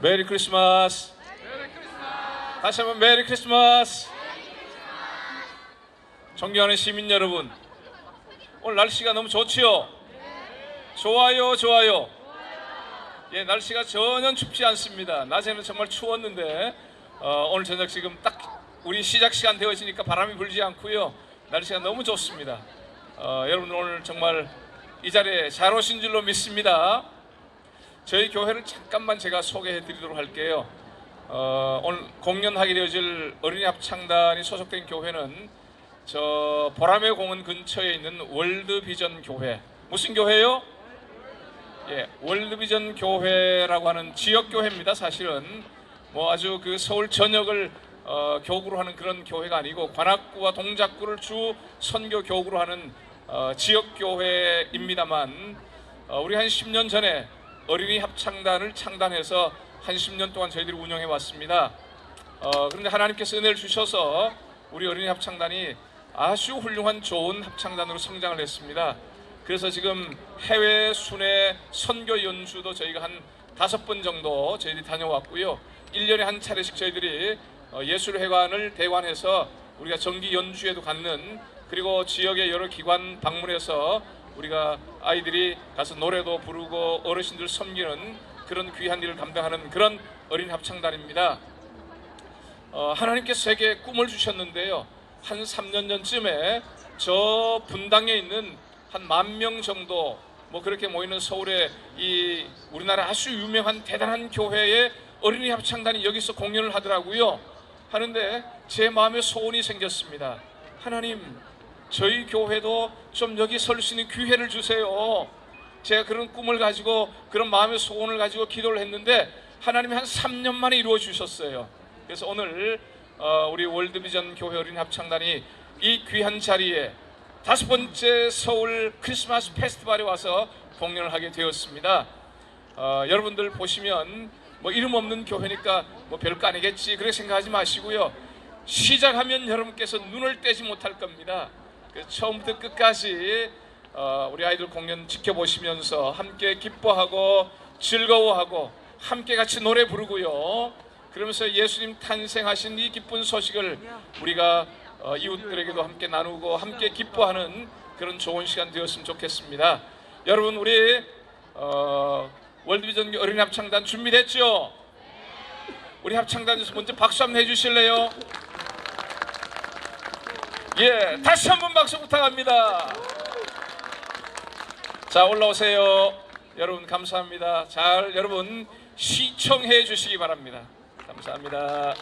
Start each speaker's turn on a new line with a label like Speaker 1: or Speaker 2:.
Speaker 1: 메리 크리스마스. 다시 한번 메리 크리스마스. 존경하는 시민 여러분, 오늘 날씨가 너무 좋지요? 좋아요, 좋아요. 예, 날씨가 전혀 춥지 않습니다. 낮에는 정말 추웠는데 어, 오늘 저녁 지금 딱 우리 시작 시간 되어지니까 바람이 불지 않고요. 날씨가 너무 좋습니다. 어, 여러분 오늘 정말 이 자리에 잘 오신 줄로 믿습니다. 저희 교회를 잠깐만 제가 소개해 드리도록 할게요. 어, 오늘 공연하게 되어질 어린이 합창단이 소속된 교회는 저 보라매 공원 근처에 있는 월드비전 교회. 무슨 교회요? 예, 월드비전 교회라고 하는 지역 교회입니다. 사실은 뭐 아주 그 서울 전역을 어, 교구로 하는 그런 교회가 아니고 관악구와 동작구를 주 선교 교구로 하는 어, 지역 교회입니다만 어, 우리 한 10년 전에 어린이 합창단을 창단해서 한 10년 동안 저희들이 운영해 왔습니다. 어, 그런데 하나님께서 은혜를 주셔서 우리 어린이 합창단이 아주 훌륭한 좋은 합창단으로 성장을 했습니다. 그래서 지금 해외 순회 선교 연수도 저희가 한 다섯 번 정도 저희들이 다녀왔고요. 1년에 한 차례씩 저희들이 어, 예술회관을 대관해서 우리가 정기 연주회도 갖는 그리고 지역의 여러 기관 방문해서 우리가 아이들이 가서 노래도 부르고 어르신들 섬기는 그런 귀한 일을 감당하는 그런 어린 합창단입니다. 어, 하나님께서 제게 꿈을 주셨는데요. 한 3년 전쯤에 저 분당에 있는 한 만 명 정도 뭐 그렇게 모이는 서울의 이 우리나라 아주 유명한 대단한 교회의 어린이 합창단이 여기서 공연을 하더라고요. 하는데 제 마음에 소원이 생겼습니다. 하나님, 저희 교회도 좀 여기 설 수 있는 기회를 주세요. 제가 그런 꿈을 가지고 그런 마음의 소원을 가지고 기도를 했는데 하나님이 한 3년 만에 이루어 주셨어요. 그래서 오늘 어, 우리 월드비전 교회 어린 합창단이 이 귀한 자리에 다섯 번째 서울 크리스마스 페스티벌에 와서 공연을 하게 되었습니다. 어, 여러분들 보시면 뭐 이름 없는 교회니까 뭐 별거 아니겠지 그렇게 생각하지 마시고요. 시작하면 여러분께서 눈을 떼지 못할 겁니다. 그래서 처음부터 끝까지 어, 우리 아이들 공연 지켜보시면서 함께 기뻐하고 즐거워하고 함께 같이 노래 부르고요. 그러면서 예수님 탄생하신 이 기쁜 소식을 우리가 어, 이웃들에게도 함께 나누고 함께 기뻐하는 그런 좋은 시간 되었으면 좋겠습니다. 여러분 우리 어, 월드비전 어린이 합창단 준비됐죠? 우리 합창단에서 먼저 박수 한번 해주실래요? 예, 다시 한 번 박수 부탁합니다. 자 올라오세요. 여러분 감사합니다. 잘 여러분 시청해 주시기 바랍니다. 감사합니다.